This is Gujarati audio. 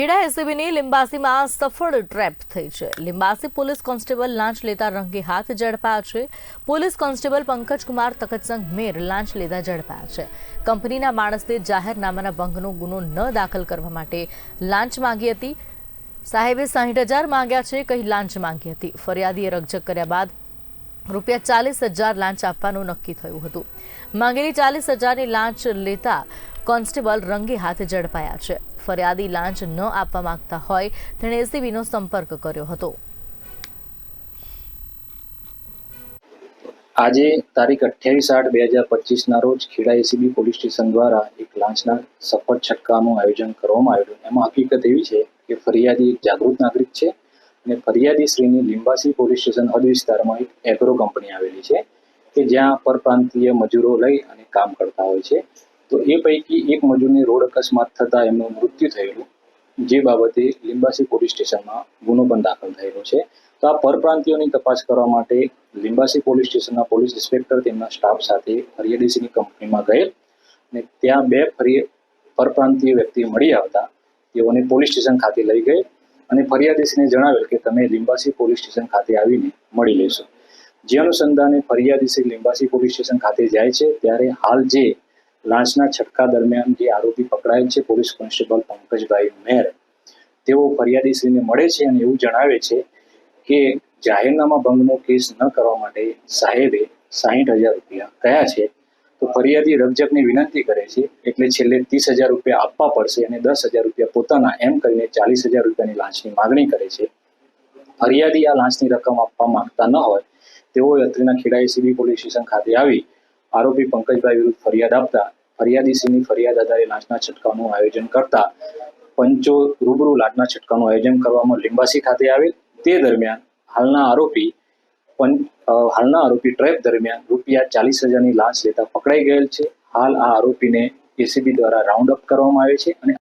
ખેડા એસીબીની લિંબાસીમાં સફળ ટ્રેપ થઈ છે. લિંબાસી પોલીસ કોન્સ્ટેબલ લાંચ લેતા રંગે હાથ ઝડપાયા છે. પોલીસ કોન્સ્ટેબલ પંકજકુમાર તખતસંગ મેર લાંચ લેતા ઝડપાયા છે. કંપનીના માણસે જાહેરનામાના ભંગનો ગુનો ન દાખલ કરવા માટે લાંચ માંગી હતી. સાહેબે સાહીઠ હજાર માંગ્યા છે, કહી લાંચ માંગી હતી. ફરિયાદીએ રકઝક કર્યા બાદ રૂપિયા ચાલીસ હજાર લાંચ આપવાનું નક્કી થયું હતું. માંગેલી ચાલીસ હજારની લાંચ લેતા કોન્સ્ટેબલ રંગે હાથે ઝડપાયા છે. ફરિયાદી લાંચ ન આપવા માંગતા હોય, તેણે એસીબીનો સંપર્ક કર્યો હતો. આજે તારીખ અઠ્યાવીસ આઠ બે હજાર પચીસના રોજ ખેડા એસીબી પોલીસ સ્ટેશન દ્વારા એક લાંચના સફળ છક્કાનું આયોજન કરવામાં આવ્યું એમાં હકીકત એવી છે કે ફરિયાદી એક જાગૃત નાગરિક છે અને ફરિયાદી શ્રીની લિંબાસી પોલીસ સ્ટેશન હદ વિસ્તારમાં એક એગ્રો કંપની આવેલી છે કે જ્યાં પરપ્રાંતીય મજૂરો લઈ અને કામ કરતા હોય છે. તો એ પૈકી એક મજૂરની રોડ અકસ્માત થતાં એમનું મૃત્યુ થયેલું, જે બાબતે લિંબાસી પોલીસ સ્ટેશનમાં ગુનો પણ દાખલ થયેલો છે. તો આ પરપ્રાંતિઓની તપાસ કરવા માટે લિંબાસી પોલીસ સ્ટેશનના પોલીસ ઇન્સ્પેક્ટર તેમના સ્ટાફ સાથે ફરિયાદીસીની કંપનીમાં ગયેલ અને ત્યાં બે ફરી પરપ્રાંતીય વ્યક્તિ મળી આવતા તેઓને પોલીસ સ્ટેશન ખાતે લઈ ગઈ અને ફરિયાદીસીને જણાવેલ કે તમે લિંબાસી પોલીસ સ્ટેશન ખાતે આવીને મળી લેશો. જે અનુસંધાને ફરિયાદીસી લિંબાસી પોલીસ સ્ટેશન ખાતે જાય છે, ત્યારે હાલ જે લાંચના છટકા દરમિયાન જે આરોપી પકડાયેલ છે, પોલીસ કોન્સ્ટેબલ પંકજભાઈ મેર, તેઓ ફરિયાદીશ્રીને મળે છે અને એવું જણાવે છે કે જાહેરનામા ભંગનો કેસ ન કરવા માટે સાહેબે સાહીઠ હજાર રૂપિયા કયા છે, તો ફરિયાદી રકજકની વિનંતી કરે છે, એટલે છેલ્લે ત્રીસ હજાર રૂપિયા આપવા પડશે અને દસ હજાર રૂપિયા પોતાના એમ કરીને ચાલીસ હજાર રૂપિયાની લાંચની માગણી કરે છે. ફરિયાદી આ લાંચની રકમ આપવા માંગતા ન હોય, તેઓએ અત્રેના ખેડા એસીબી પોલીસ સ્ટેશન ખાતે આવી આરોપી પંકજભાઈ વિરુદ્ધ ફરિયાદ આપતા ફરિયાદીશ્રીની ફરિયાદ આધારે લાંચના છટકાવનું આયોજન કરતા પંચો રૂબરૂ લાંચના છટકાવનું આયોજન કરવામાં લિંબાસી ખાતે આવેલ. તે દરમિયાન હાલના આરોપી હાલના આરોપી ટ્રેપ દરમિયાન રૂપિયા ચાલીસ હજારની લાંચ લેતા પકડાઈ ગયેલ છે. હાલ આ આરોપીને એસીબી દ્વારા રાઉન્ડ અપ કરવામાં આવે છે અને